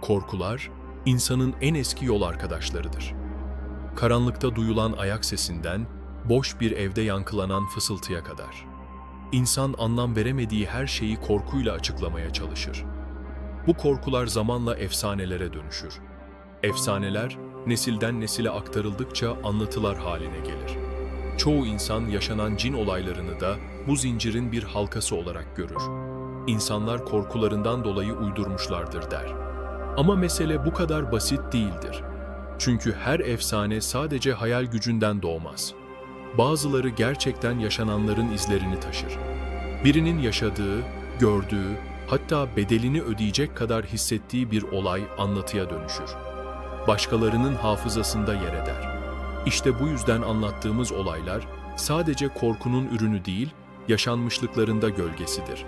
Korkular, insanın en eski yol arkadaşlarıdır. Karanlıkta duyulan ayak sesinden, boş bir evde yankılanan fısıltıya kadar. İnsan anlam veremediği her şeyi korkuyla açıklamaya çalışır. Bu korkular zamanla efsanelere dönüşür. Efsaneler, nesilden nesile aktarıldıkça anlatılar haline gelir. Çoğu insan yaşanan cin olaylarını da bu zincirin bir halkası olarak görür. İnsanlar korkularından dolayı uydurmuşlardır der. Ama mesele bu kadar basit değildir. Çünkü her efsane sadece hayal gücünden doğmaz. Bazıları gerçekten yaşananların izlerini taşır. Birinin yaşadığı, gördüğü, hatta bedelini ödeyecek kadar hissettiği bir olay anlatıya dönüşür. Başkalarının hafızasında yer eder. İşte bu yüzden anlattığımız olaylar sadece korkunun ürünü değil, yaşanmışlıklarında gölgesidir.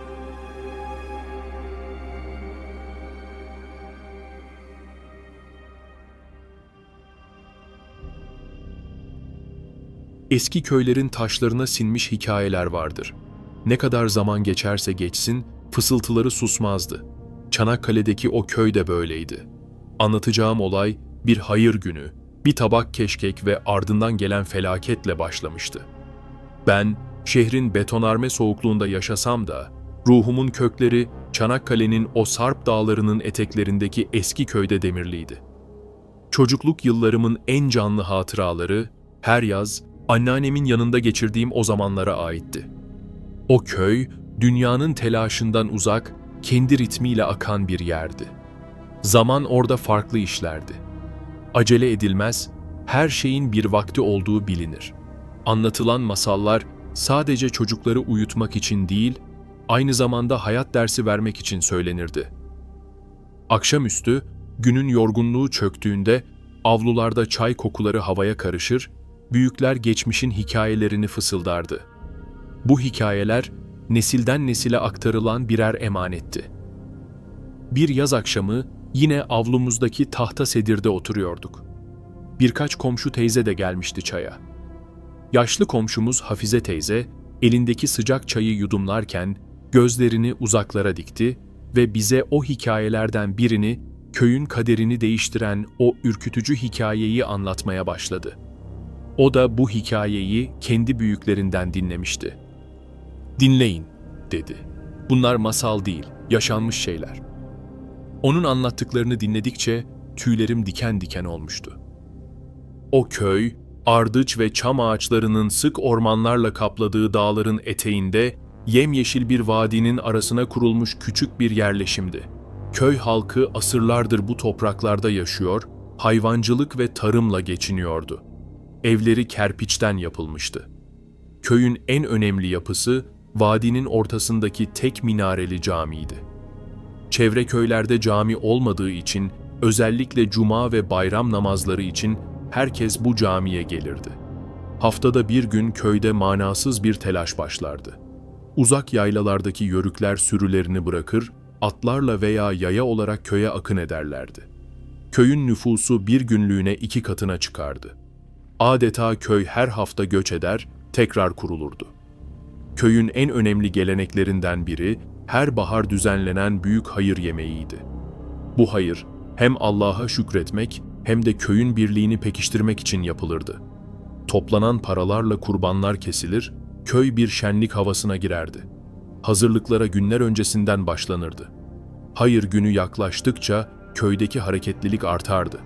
Eski köylerin taşlarına sinmiş hikayeler vardır. Ne kadar zaman geçerse geçsin, fısıltıları susmazdı. Çanakkale'deki o köy de böyleydi. Anlatacağım olay bir hayır günü, bir tabak keşkek ve ardından gelen felaketle başlamıştı. Ben şehrin betonarme soğukluğunda yaşasam da ruhumun kökleri Çanakkale'nin o sarp dağlarının eteklerindeki eski köyde demirliydi. Çocukluk yıllarımın en canlı hatıraları her yaz anneannemin yanında geçirdiğim o zamanlara aitti. O köy dünyanın telaşından uzak, kendi ritmiyle akan bir yerdi. Zaman orada farklı işlerdi. Acele edilmez, her şeyin bir vakti olduğu bilinir. Anlatılan masallar sadece çocukları uyutmak için değil, aynı zamanda hayat dersi vermek için söylenirdi. Akşamüstü günün yorgunluğu çöktüğünde avlularda çay kokuları havaya karışır, büyükler geçmişin hikayelerini fısıldardı. Bu hikayeler nesilden nesile aktarılan birer emanetti. Bir yaz akşamı yine avlumuzdaki tahta sedirde oturuyorduk. Birkaç komşu teyze de gelmişti çaya. Yaşlı komşumuz Hafize teyze, elindeki sıcak çayı yudumlarken gözlerini uzaklara dikti ve bize o hikayelerden birini, köyün kaderini değiştiren o ürkütücü hikayeyi anlatmaya başladı. O da bu hikayeyi kendi büyüklerinden dinlemişti. Dinleyin, dedi. Bunlar masal değil, yaşanmış şeyler. Onun anlattıklarını dinledikçe tüylerim diken diken olmuştu. O köy, ardıç ve çam ağaçlarının sık ormanlarla kapladığı dağların eteğinde yemyeşil bir vadinin arasına kurulmuş küçük bir yerleşimdi. Köy halkı asırlardır bu topraklarda yaşıyor, hayvancılık ve tarımla geçiniyordu. Evleri kerpiçten yapılmıştı. Köyün en önemli yapısı vadinin ortasındaki tek minareli camiydi. Çevre köylerde cami olmadığı için özellikle cuma ve bayram namazları için herkes bu camiye gelirdi. Haftada bir gün köyde manasız bir telaş başlardı. Uzak yaylalardaki yörükler sürülerini bırakır, atlarla veya yaya olarak köye akın ederlerdi. Köyün nüfusu bir günlüğüne iki katına çıkardı. Adeta köy her hafta göç eder, tekrar kurulurdu. Köyün en önemli geleneklerinden biri her bahar düzenlenen büyük hayır yemeğiydi. Bu hayır hem Allah'a şükretmek hem de köyün birliğini pekiştirmek için yapılırdı. Toplanan paralarla kurbanlar kesilir, köy bir şenlik havasına girerdi. Hazırlıklara günler öncesinden başlanırdı. Hayır günü yaklaştıkça köydeki hareketlilik artardı.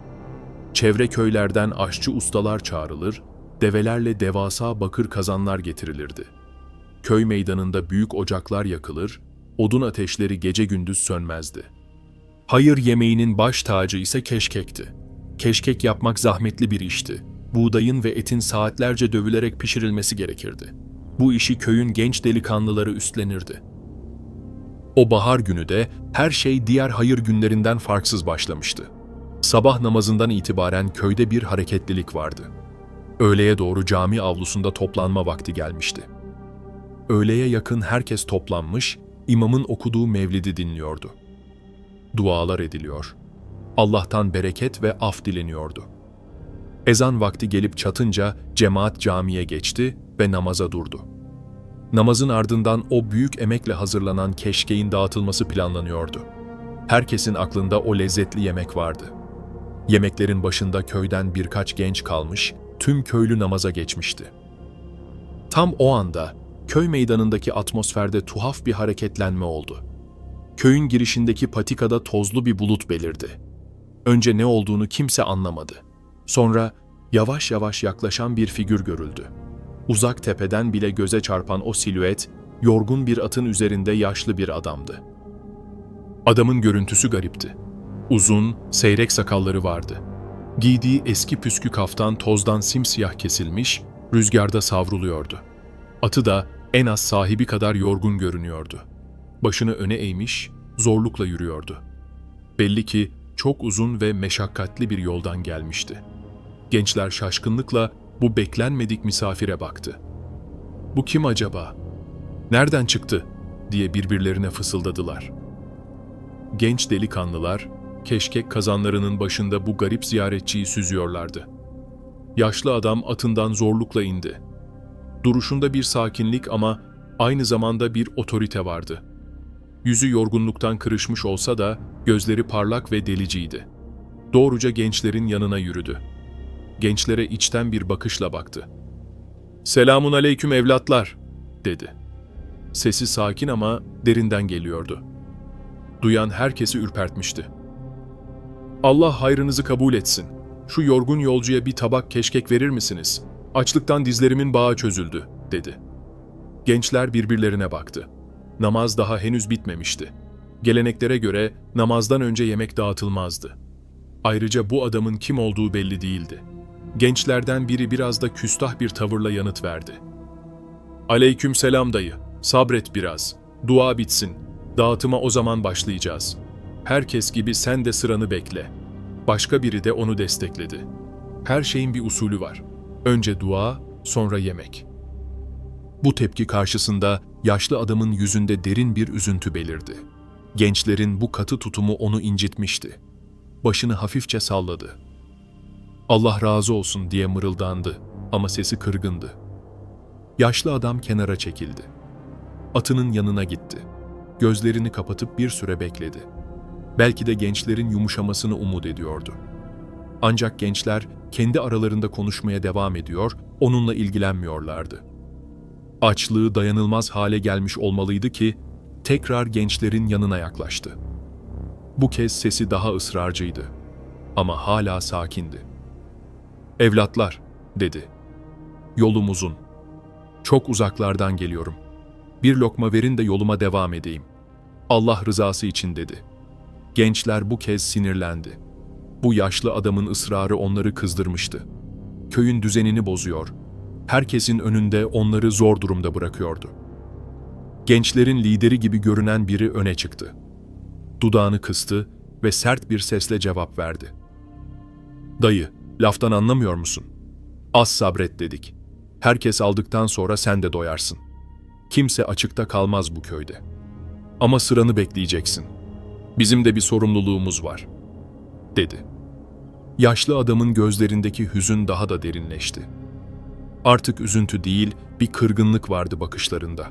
Çevre köylerden aşçı ustalar çağrılır, develerle devasa bakır kazanlar getirilirdi. Köy meydanında büyük ocaklar yakılır, odun ateşleri gece gündüz sönmezdi. Hayır yemeğinin baş tacı ise keşkekti. Keşkek yapmak zahmetli bir işti. Buğdayın ve etin saatlerce dövülerek pişirilmesi gerekirdi. Bu işi köyün genç delikanlıları üstlenirdi. O bahar günü de her şey diğer hayır günlerinden farksız başlamıştı. Sabah namazından itibaren köyde bir hareketlilik vardı. Öğleye doğru cami avlusunda toplanma vakti gelmişti. Öğleye yakın herkes toplanmış, imamın okuduğu mevlidi dinliyordu. Dualar ediliyor. Allah'tan bereket ve af dileniyordu. Ezan vakti gelip çatınca cemaat camiye geçti ve namaza durdu. Namazın ardından o büyük emekle hazırlanan keşkeğin dağıtılması planlanıyordu. Herkesin aklında o lezzetli yemek vardı. Yemeklerin başında köyden birkaç genç kalmış, tüm köylü namaza geçmişti. Tam o anda köy meydanındaki atmosferde tuhaf bir hareketlenme oldu. Köyün girişindeki patikada tozlu bir bulut belirdi. Önce ne olduğunu kimse anlamadı. Sonra yavaş yavaş yaklaşan bir figür görüldü. Uzak tepeden bile göze çarpan o silüet, yorgun bir atın üzerinde yaşlı bir adamdı. Adamın görüntüsü garipti. Uzun, seyrek sakalları vardı. Giydiği eski püskü kaftan tozdan simsiyah kesilmiş, rüzgarda savruluyordu. Atı da en az sahibi kadar yorgun görünüyordu. Başını öne eğmiş, zorlukla yürüyordu. Belli ki çok uzun ve meşakkatli bir yoldan gelmişti. Gençler şaşkınlıkla bu beklenmedik misafire baktı. Bu kim acaba? Nereden çıktı? diye birbirlerine fısıldadılar. Genç delikanlılar keşkek kazanlarının başında bu garip ziyaretçiyi süzüyorlardı. Yaşlı adam atından zorlukla indi. Duruşunda bir sakinlik ama aynı zamanda bir otorite vardı. Yüzü yorgunluktan kırışmış olsa da gözleri parlak ve deliciydi. Doğruca gençlerin yanına yürüdü. Gençlere içten bir bakışla baktı. "Selamun aleyküm evlatlar." dedi. Sesi sakin ama derinden geliyordu. Duyan herkesi ürpertmişti. Allah hayrınızı kabul etsin. Şu yorgun yolcuya bir tabak keşkek verir misiniz? Açlıktan dizlerimin bağı çözüldü, dedi. Gençler birbirlerine baktı. Namaz daha henüz bitmemişti. Geleneklere göre namazdan önce yemek dağıtılmazdı. Ayrıca bu adamın kim olduğu belli değildi. Gençlerden biri biraz da küstah bir tavırla yanıt verdi. Aleyküm selam dayı, sabret biraz. Dua bitsin, dağıtıma o zaman başlayacağız. Herkes gibi sen de sıranı bekle. Başka biri de onu destekledi. Her şeyin bir usulü var. Önce dua, sonra yemek. Bu tepki karşısında yaşlı adamın yüzünde derin bir üzüntü belirdi. Gençlerin bu katı tutumu onu incitmişti. Başını hafifçe salladı. Allah razı olsun diye mırıldandı ama sesi kırgındı. Yaşlı adam kenara çekildi. Atının yanına gitti. Gözlerini kapatıp bir süre bekledi. Belki de gençlerin yumuşamasını umut ediyordu. Ancak gençler kendi aralarında konuşmaya devam ediyor, onunla ilgilenmiyorlardı. Açlığı dayanılmaz hale gelmiş olmalıydı ki tekrar gençlerin yanına yaklaştı. Bu kez sesi daha ısrarcıydı ama hala sakindi. Evlatlar, dedi. Yolum uzun. Çok uzaklardan geliyorum. Bir lokma verin de yoluma devam edeyim. Allah rızası için dedi. Gençler bu kez sinirlendi. Bu yaşlı adamın ısrarı onları kızdırmıştı. Köyün düzenini bozuyor. Herkesin önünde onları zor durumda bırakıyordu. Gençlerin lideri gibi görünen biri öne çıktı. Dudağını kıstı ve sert bir sesle cevap verdi. Dayı, laftan anlamıyor musun? Az sabret dedik. Herkes aldıktan sonra sen de doyarsın. Kimse açıkta kalmaz bu köyde. Ama sıranı bekleyeceksin. Bizim de bir sorumluluğumuz var, dedi. Yaşlı adamın gözlerindeki hüzün daha da derinleşti. Artık üzüntü değil, bir kırgınlık vardı bakışlarında.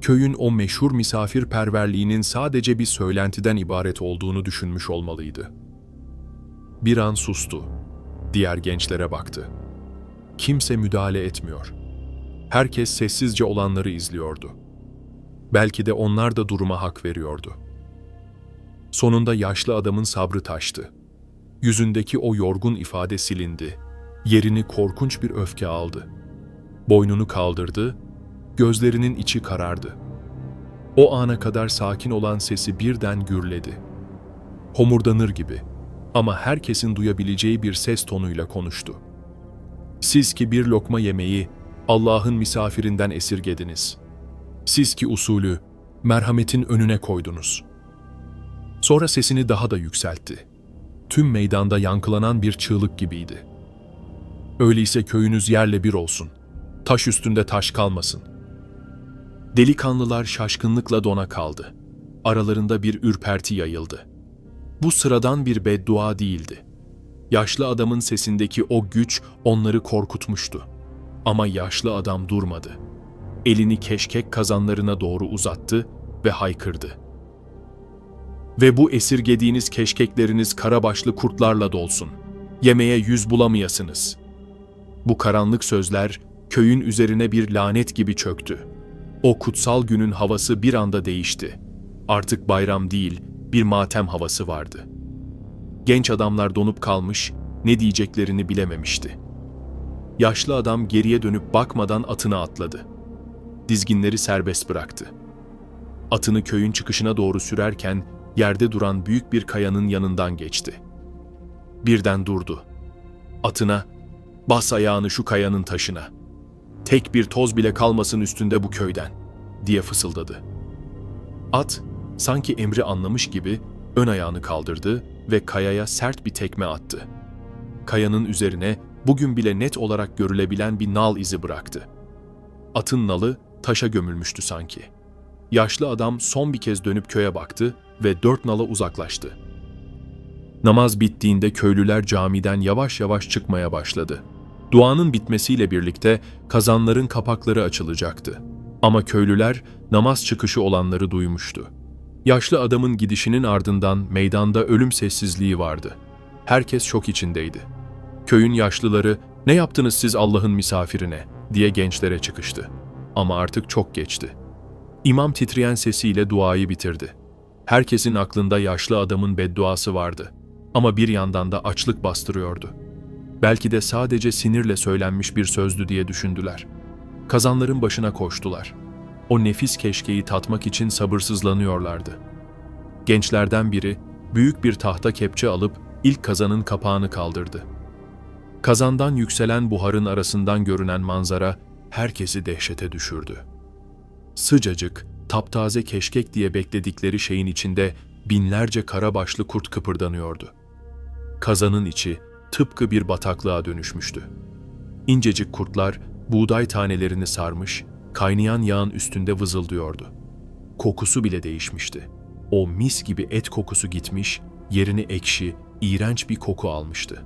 Köyün o meşhur misafirperverliğinin sadece bir söylentiden ibaret olduğunu düşünmüş olmalıydı. Bir an sustu. Diğer gençlere baktı. Kimse müdahale etmiyor. Herkes sessizce olanları izliyordu. Belki de onlar da duruma hak veriyordu. Sonunda yaşlı adamın sabrı taştı. Yüzündeki o yorgun ifade silindi. Yerini korkunç bir öfke aldı. Boynunu kaldırdı, gözlerinin içi karardı. O ana kadar sakin olan sesi birden gürledi. Homurdanır gibi ama herkesin duyabileceği bir ses tonuyla konuştu. Siz ki bir lokma yemeği Allah'ın misafirinden esirgediniz. Siz ki usulü merhametin önüne koydunuz. Sonra sesini daha da yükseltti. Tüm meydanda yankılanan bir çığlık gibiydi. Öyleyse köyünüz yerle bir olsun. Taş üstünde taş kalmasın. Delikanlılar şaşkınlıkla dona kaldı. Aralarında bir ürperti yayıldı. Bu sıradan bir beddua değildi. Yaşlı adamın sesindeki o güç onları korkutmuştu. Ama yaşlı adam durmadı. Elini keşkek kazanlarına doğru uzattı ve haykırdı. Ve bu esirgediğiniz keşkekleriniz karabaşlı kurtlarla dolsun. Yemeğe yüz bulamayasınız. Bu karanlık sözler köyün üzerine bir lanet gibi çöktü. O kutsal günün havası bir anda değişti. Artık bayram değil, bir matem havası vardı. Genç adamlar donup kalmış, ne diyeceklerini bilememişti. Yaşlı adam geriye dönüp bakmadan atına atladı. Dizginleri serbest bıraktı. Atını köyün çıkışına doğru sürerken yerde duran büyük bir kayanın yanından geçti. Birden durdu. Atına, bas ayağını şu kayanın taşına. Tek bir toz bile kalmasın üstünde bu köyden, diye fısıldadı. At, sanki emri anlamış gibi ön ayağını kaldırdı ve kayaya sert bir tekme attı. Kayanın üzerine bugün bile net olarak görülebilen bir nal izi bıraktı. Atın nalı taşa gömülmüştü sanki. Yaşlı adam son bir kez dönüp köye baktı ve dört nala uzaklaştı. Namaz bittiğinde köylüler camiden yavaş yavaş çıkmaya başladı. Duanın bitmesiyle birlikte kazanların kapakları açılacaktı. Ama köylüler namaz çıkışı olanları duymuştu. Yaşlı adamın gidişinin ardından meydanda ölüm sessizliği vardı. Herkes şok içindeydi. Köyün yaşlıları "Ne yaptınız siz Allah'ın misafirine?" diye gençlere çıkıştı. Ama artık çok geçti. İmam titreyen sesiyle duayı bitirdi. Herkesin aklında yaşlı adamın bedduası vardı. Ama bir yandan da açlık bastırıyordu. Belki de sadece sinirle söylenmiş bir sözdü diye düşündüler. Kazanların başına koştular. O nefis keşkeyi tatmak için sabırsızlanıyorlardı. Gençlerden biri büyük bir tahta kepçe alıp ilk kazanın kapağını kaldırdı. Kazandan yükselen buharın arasından görünen manzara herkesi dehşete düşürdü. Sıcacık, taptaze keşkek diye bekledikleri şeyin içinde binlerce karabaşlı kurt kıpırdanıyordu. Kazanın içi tıpkı bir bataklığa dönüşmüştü. İncecik kurtlar buğday tanelerini sarmış, kaynayan yağın üstünde vızıldıyordu. Kokusu bile değişmişti. O mis gibi et kokusu gitmiş, yerini ekşi, iğrenç bir koku almıştı.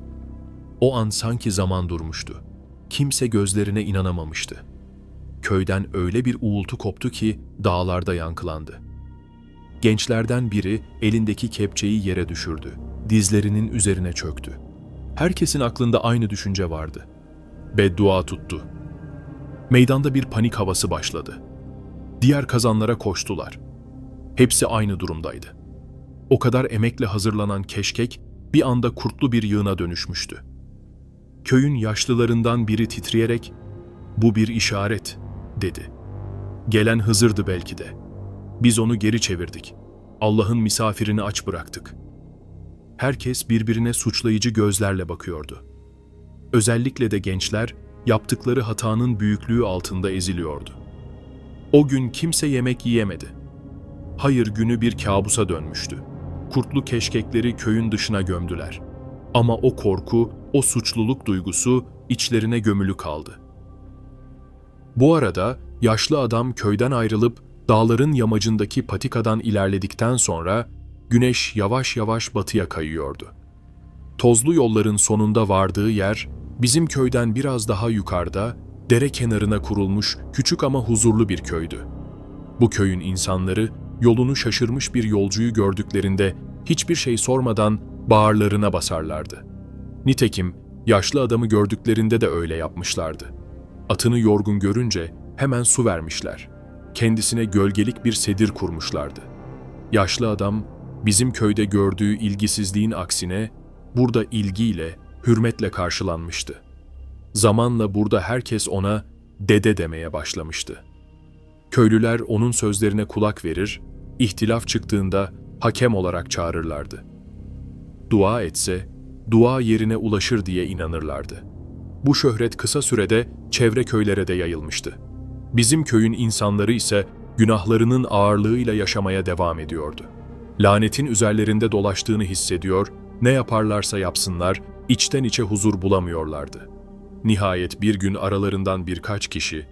O an sanki zaman durmuştu. Kimse gözlerine inanamamıştı. Köyden öyle bir uğultu koptu ki dağlarda yankılandı. Gençlerden biri elindeki kepçeyi yere düşürdü. Dizlerinin üzerine çöktü. Herkesin aklında aynı düşünce vardı. Beddua tuttu. Meydanda bir panik havası başladı. Diğer kazanlara koştular. Hepsi aynı durumdaydı. O kadar emekle hazırlanan keşkek bir anda kurtlu bir yığına dönüşmüştü. Köyün yaşlılarından biri titreyerek "Bu bir işaret." Dedi. Gelen Hızır'dı belki de. Biz onu geri çevirdik. Allah'ın misafirini aç bıraktık. Herkes birbirine suçlayıcı gözlerle bakıyordu. Özellikle de gençler yaptıkları hatanın büyüklüğü altında eziliyordu. O gün kimse yemek yiyemedi. Hayır günü bir kabusa dönmüştü. Kurtlu keşkekleri köyün dışına gömdüler. Ama o korku, o suçluluk duygusu içlerine gömülü kaldı. Bu arada yaşlı adam köyden ayrılıp dağların yamacındaki patikadan ilerledikten sonra güneş yavaş yavaş batıya kayıyordu. Tozlu yolların sonunda vardığı yer bizim köyden biraz daha yukarıda dere kenarına kurulmuş küçük ama huzurlu bir köydü. Bu köyün insanları yolunu şaşırmış bir yolcuyu gördüklerinde hiçbir şey sormadan bağırlarına basarlardı. Nitekim yaşlı adamı gördüklerinde de öyle yapmışlardı. Atını yorgun görünce hemen su vermişler. Kendisine gölgelik bir sedir kurmuşlardı. Yaşlı adam bizim köyde gördüğü ilgisizliğin aksine burada ilgiyle, hürmetle karşılanmıştı. Zamanla burada herkes ona dede demeye başlamıştı. Köylüler onun sözlerine kulak verir, ihtilaf çıktığında hakem olarak çağırırlardı. Dua etse, dua yerine ulaşır diye inanırlardı. Bu şöhret kısa sürede çevre köylere de yayılmıştı. Bizim köyün insanları ise günahlarının ağırlığıyla yaşamaya devam ediyordu. Lanetin üzerlerinde dolaştığını hissediyor, ne yaparlarsa yapsınlar, içten içe huzur bulamıyorlardı. Nihayet bir gün aralarından birkaç kişi,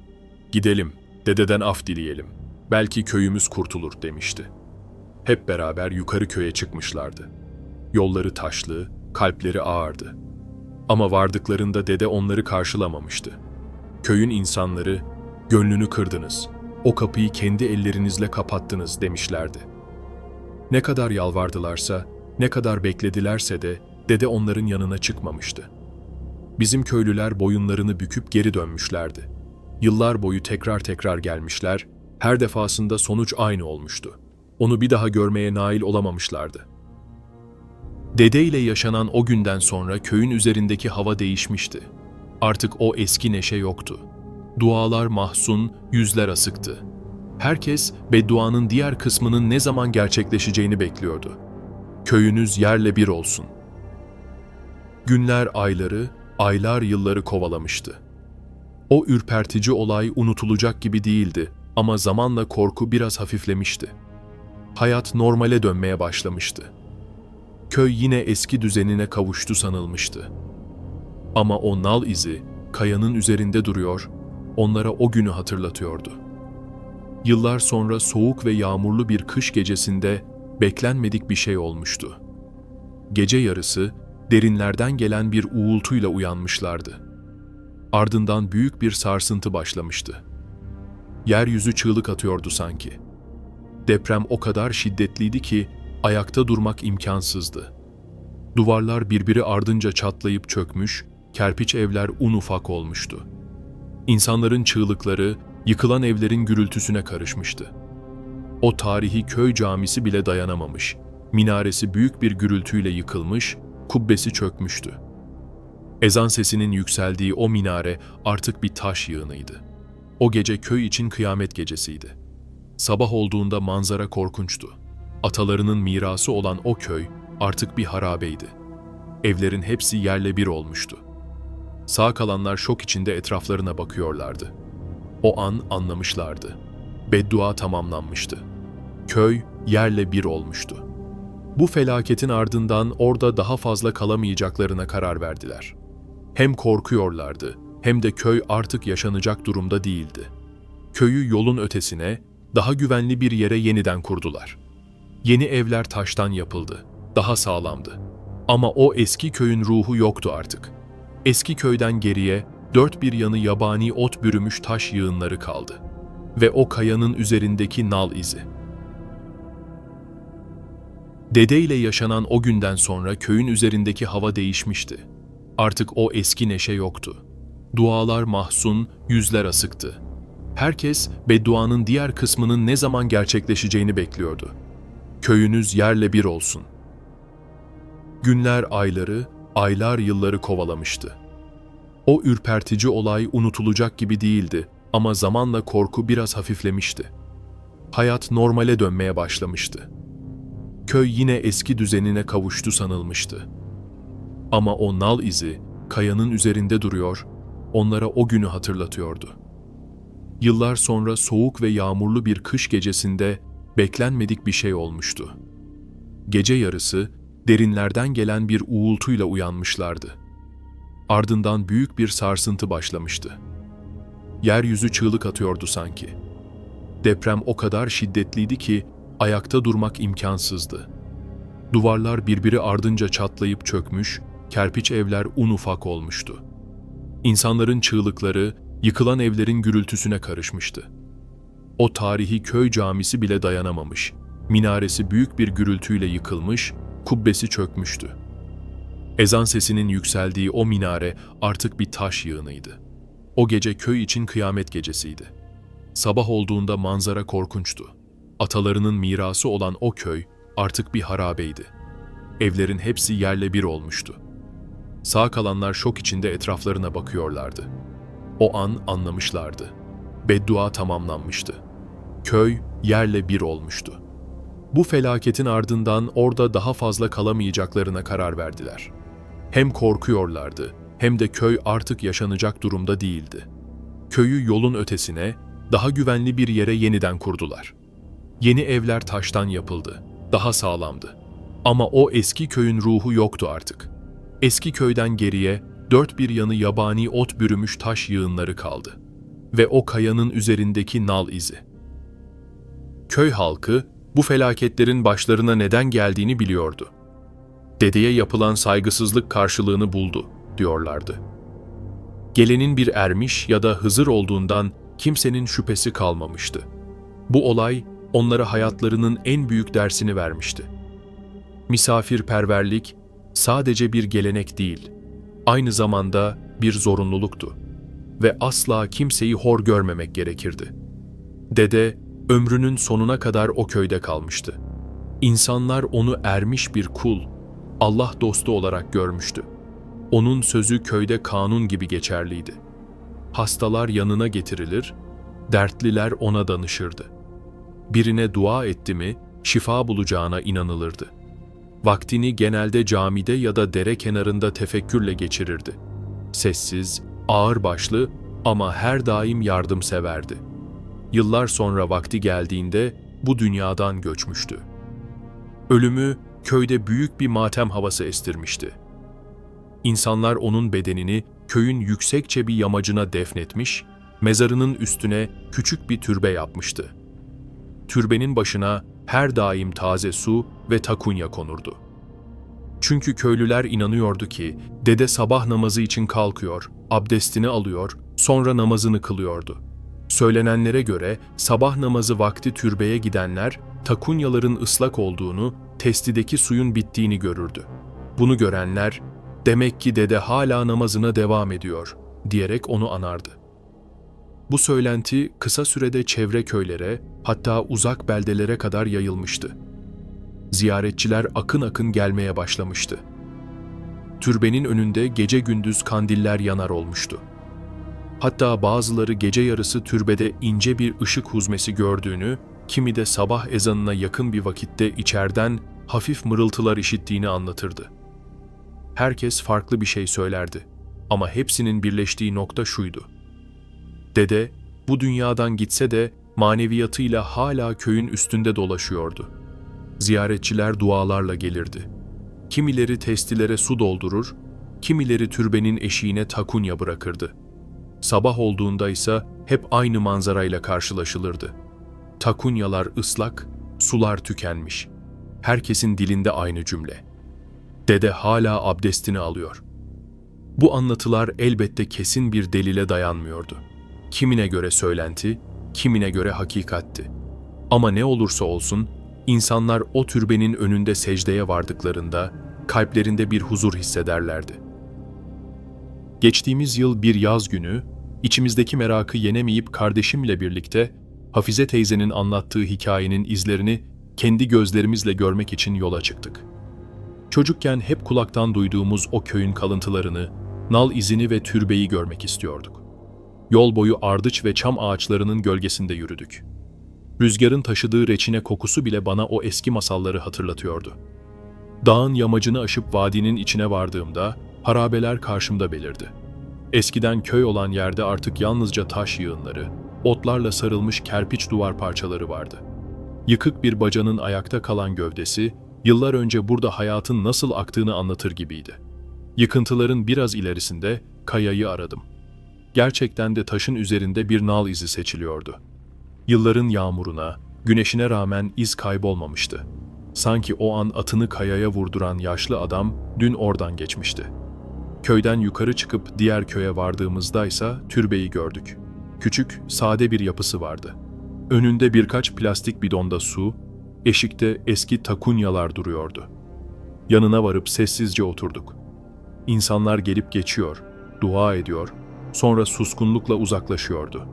gidelim, dededen af dileyelim, belki köyümüz kurtulur demişti. Hep beraber yukarı köye çıkmışlardı. Yolları taşlı, kalpleri ağırdı. Ama vardıklarında dede onları karşılamamıştı. Köyün insanları, gönlünü kırdınız, o kapıyı kendi ellerinizle kapattınız demişlerdi. Ne kadar yalvardılarsa, ne kadar bekledilerse de dede onların yanına çıkmamıştı. Bizim köylüler boyunlarını büküp geri dönmüşlerdi. Yıllar boyu tekrar tekrar gelmişler, her defasında sonuç aynı olmuştu. Onu bir daha görmeye nail olamamışlardı. Dede ile yaşanan o günden sonra köyün üzerindeki hava değişmişti. Artık o eski neşe yoktu. Dualar mahzun, yüzler asıktı. Herkes bedduanın diğer kısmının ne zaman gerçekleşeceğini bekliyordu. Köyünüz yerle bir olsun. Günler ayları, aylar yılları kovalamıştı. O ürpertici olay unutulacak gibi değildi ama zamanla korku biraz hafiflemişti. Hayat normale dönmeye başlamıştı. Köy yine eski düzenine kavuştu sanılmıştı. Ama o nal izi kayanın üzerinde duruyor, onlara o günü hatırlatıyordu. Yıllar sonra soğuk ve yağmurlu bir kış gecesinde beklenmedik bir şey olmuştu. Gece yarısı derinlerden gelen bir uğultuyla uyanmışlardı. Ardından büyük bir sarsıntı başlamıştı. Yeryüzü çığlık atıyordu sanki. Deprem o kadar şiddetliydi ki ayakta durmak imkansızdı. Duvarlar birbiri ardınca çatlayıp çökmüş, kerpiç evler un ufak olmuştu. İnsanların çığlıkları yıkılan evlerin gürültüsüne karışmıştı. O tarihi köy camisi bile dayanamamış. Minaresi büyük bir gürültüyle yıkılmış, kubbesi çökmüştü. Ezan sesinin yükseldiği o minare artık bir taş yığınıydı. O gece köy için kıyamet gecesiydi. Sabah olduğunda manzara korkunçtu. Atalarının mirası olan o köy artık bir harabeydi. Evlerin hepsi yerle bir olmuştu. Sağ kalanlar şok içinde etraflarına bakıyorlardı. O an anlamışlardı. Beddua tamamlanmıştı. Köy yerle bir olmuştu. Bu felaketin ardından orada daha fazla kalamayacaklarına karar verdiler. Hem korkuyorlardı hem de köy artık yaşanacak durumda değildi. Köyü yolun ötesine, daha güvenli bir yere yeniden kurdular. Yeni evler taştan yapıldı, daha sağlamdı. Ama o eski köyün ruhu yoktu artık. Eski köyden geriye dört bir yanı yabani ot bürümüş taş yığınları kaldı. Ve o kayanın üzerindeki nal izi. Dede ile yaşanan o günden sonra köyün üzerindeki hava değişmişti. Artık o eski neşe yoktu. Dualar mahzun, yüzler asıktı. Herkes bedduanın diğer kısmının ne zaman gerçekleşeceğini bekliyordu. Köyünüz yerle bir olsun. Günler ayları, aylar yılları kovalamıştı. O ürpertici olay unutulacak gibi değildi ama zamanla korku biraz hafiflemişti. Hayat normale dönmeye başlamıştı. Köy yine eski düzenine kavuştu sanılmıştı. Ama o nal izi kayanın üzerinde duruyor, onlara o günü hatırlatıyordu. Yıllar sonra soğuk ve yağmurlu bir kış gecesinde beklenmedik bir şey olmuştu. Gece yarısı derinlerden gelen bir uğultuyla uyanmışlardı. Ardından büyük bir sarsıntı başlamıştı. Yeryüzü çığlık atıyordu sanki. Deprem o kadar şiddetliydi ki ayakta durmak imkansızdı. Duvarlar birbiri ardınca çatlayıp çökmüş, kerpiç evler un ufak olmuştu. İnsanların çığlıkları yıkılan evlerin gürültüsüne karışmıştı. O tarihi köy camisi bile dayanamamış. Minaresi büyük bir gürültüyle yıkılmış, kubbesi çökmüştü. Ezan sesinin yükseldiği o minare artık bir taş yığınıydı. O gece köy için kıyamet gecesiydi. Sabah olduğunda manzara korkunçtu. Atalarının mirası olan o köy artık bir harabeydi. Evlerin hepsi yerle bir olmuştu. Sağ kalanlar şok içinde etraflarına bakıyorlardı. O an anlamışlardı. Beddua tamamlanmıştı. Köy yerle bir olmuştu. Bu felaketin ardından orada daha fazla kalamayacaklarına karar verdiler. Hem korkuyorlardı hem de köy artık yaşanacak durumda değildi. Köyü yolun ötesine, daha güvenli bir yere yeniden kurdular. Yeni evler taştan yapıldı, daha sağlamdı. Ama o eski köyün ruhu yoktu artık. Eski köyden geriye dört bir yanı yabani ot bürümüş taş yığınları kaldı. Ve o kayanın üzerindeki nal izi. Köy halkı bu felaketlerin başlarına neden geldiğini biliyordu. Dedeye yapılan saygısızlık karşılığını buldu, diyorlardı. Gelenin bir ermiş ya da Hızır olduğundan kimsenin şüphesi kalmamıştı. Bu olay onlara hayatlarının en büyük dersini vermişti. Misafirperverlik sadece bir gelenek değil, aynı zamanda bir zorunluluktu ve asla kimseyi hor görmemek gerekirdi. Dede ömrünün sonuna kadar o köyde kalmıştı. İnsanlar onu ermiş bir kul, Allah dostu olarak görmüştü. Onun sözü köyde kanun gibi geçerliydi. Hastalar yanına getirilir, dertliler ona danışırdı. Birine dua etti mi şifa bulacağına inanılırdı. Vaktini genelde camide ya da dere kenarında tefekkürle geçirirdi. Sessiz, ağırbaşlı ama her daim yardımseverdi. Yıllar sonra vakti geldiğinde bu dünyadan göçmüştü. Ölümü köyde büyük bir matem havası estirmişti. İnsanlar onun bedenini köyün yüksekçe bir yamacına defnetmiş, mezarının üstüne küçük bir türbe yapmıştı. Türbenin başına her daim taze su ve takunya konurdu. Çünkü köylüler inanıyordu ki dede sabah namazı için kalkıyor, abdestini alıyor, sonra namazını kılıyordu. Söylenenlere göre sabah namazı vakti türbeye gidenler takunyaların ıslak olduğunu, testideki suyun bittiğini görürdü. Bunu görenler, demek ki dede hala namazına devam ediyor diyerek onu anardı. Bu söylenti kısa sürede çevre köylere, hatta uzak beldelere kadar yayılmıştı. Ziyaretçiler akın akın gelmeye başlamıştı. Türbenin önünde gece gündüz kandiller yanar olmuştu. Hatta bazıları gece yarısı türbede ince bir ışık huzmesi gördüğünü, kimi de sabah ezanına yakın bir vakitte içerden hafif mırıltılar işittiğini anlatırdı. Herkes farklı bir şey söylerdi ama hepsinin birleştiği nokta şuydu. Dede bu dünyadan gitse de maneviyatıyla hala köyün üstünde dolaşıyordu. Ziyaretçiler dualarla gelirdi. Kimileri testilere su doldurur, kimileri türbenin eşiğine takunya bırakırdı. Sabah olduğunda ise hep aynı manzarayla karşılaşılırdı. Takunyalar ıslak, sular tükenmiş. Herkesin dilinde aynı cümle. Dede hala abdestini alıyor. Bu anlatılar elbette kesin bir delile dayanmıyordu. Kimine göre söylenti, kimine göre hakikatti. Ama ne olursa olsun, insanlar o türbenin önünde secdeye vardıklarında kalplerinde bir huzur hissederlerdi. Geçtiğimiz yıl bir yaz günü, içimizdeki merakı yenemeyip kardeşimle birlikte Hafize teyzenin anlattığı hikayenin izlerini kendi gözlerimizle görmek için yola çıktık. Çocukken hep kulaktan duyduğumuz o köyün kalıntılarını, nal izini ve türbeyi görmek istiyorduk. Yol boyu ardıç ve çam ağaçlarının gölgesinde yürüdük. Rüzgarın taşıdığı reçine kokusu bile bana o eski masalları hatırlatıyordu. Dağın yamacını aşıp vadinin içine vardığımda harabeler karşımda belirdi. Eskiden köy olan yerde artık yalnızca taş yığınları, otlarla sarılmış kerpiç duvar parçaları vardı. Yıkık bir bacanın ayakta kalan gövdesi, yıllar önce burada hayatın nasıl aktığını anlatır gibiydi. Yıkıntıların biraz ilerisinde kayayı aradım. Gerçekten de taşın üzerinde bir nal izi seçiliyordu. Yılların yağmuruna, güneşine rağmen iz kaybolmamıştı. Sanki o an atını kayaya vurduran yaşlı adam dün oradan geçmişti. Köyden yukarı çıkıp diğer köye vardığımızda ise türbeyi gördük. Küçük, sade bir yapısı vardı. Önünde birkaç plastik bidonda su, eşikte eski takunyalar duruyordu. Yanına varıp sessizce oturduk. İnsanlar gelip geçiyor, dua ediyor, sonra suskunlukla uzaklaşıyordu.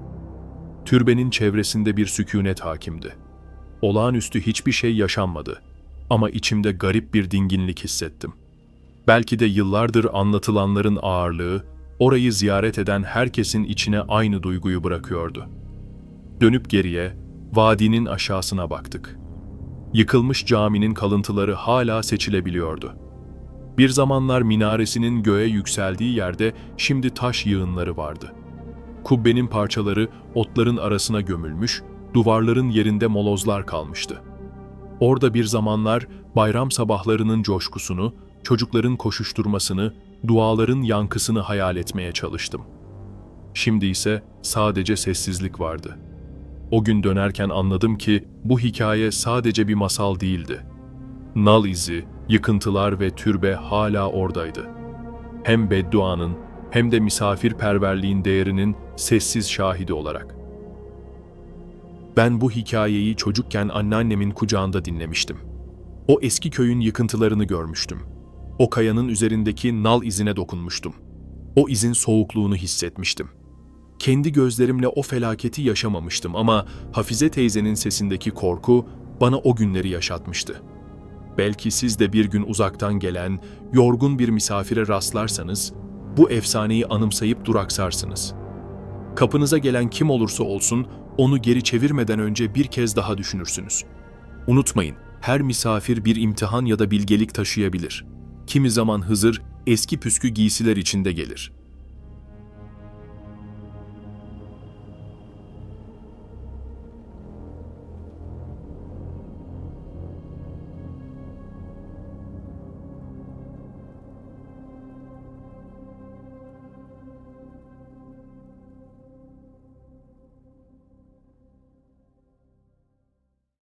Türbenin çevresinde bir sükunet hakimdi. Olağanüstü hiçbir şey yaşanmadı ama içimde garip bir dinginlik hissettim. Belki de yıllardır anlatılanların ağırlığı, orayı ziyaret eden herkesin içine aynı duyguyu bırakıyordu. Dönüp geriye, vadinin aşağısına baktık. Yıkılmış caminin kalıntıları hala seçilebiliyordu. Bir zamanlar minaresinin göğe yükseldiği yerde şimdi taş yığınları vardı. Kubbenin parçaları otların arasına gömülmüş, duvarların yerinde molozlar kalmıştı. Orada bir zamanlar bayram sabahlarının coşkusunu, çocukların koşuşturmasını, duaların yankısını hayal etmeye çalıştım. Şimdi ise sadece sessizlik vardı. O gün dönerken anladım ki bu hikaye sadece bir masal değildi. Nal izi, yıkıntılar ve türbe hala oradaydı. Hem bedduanın hem de misafirperverliğin değerinin sessiz şahidi olarak. Ben bu hikayeyi çocukken anneannemin kucağında dinlemiştim. O eski köyün yıkıntılarını görmüştüm. O kayanın üzerindeki nal izine dokunmuştum. O izin soğukluğunu hissetmiştim. Kendi gözlerimle o felaketi yaşamamıştım ama Hafize teyzenin sesindeki korku bana o günleri yaşatmıştı. Belki siz de bir gün uzaktan gelen, yorgun bir misafire rastlarsanız, bu efsaneyi anımsayıp duraksarsınız. Kapınıza gelen kim olursa olsun, onu geri çevirmeden önce bir kez daha düşünürsünüz. Unutmayın, her misafir bir imtihan ya da bilgelik taşıyabilir. Kimi zaman Hızır eski püskü giysiler içinde gelir.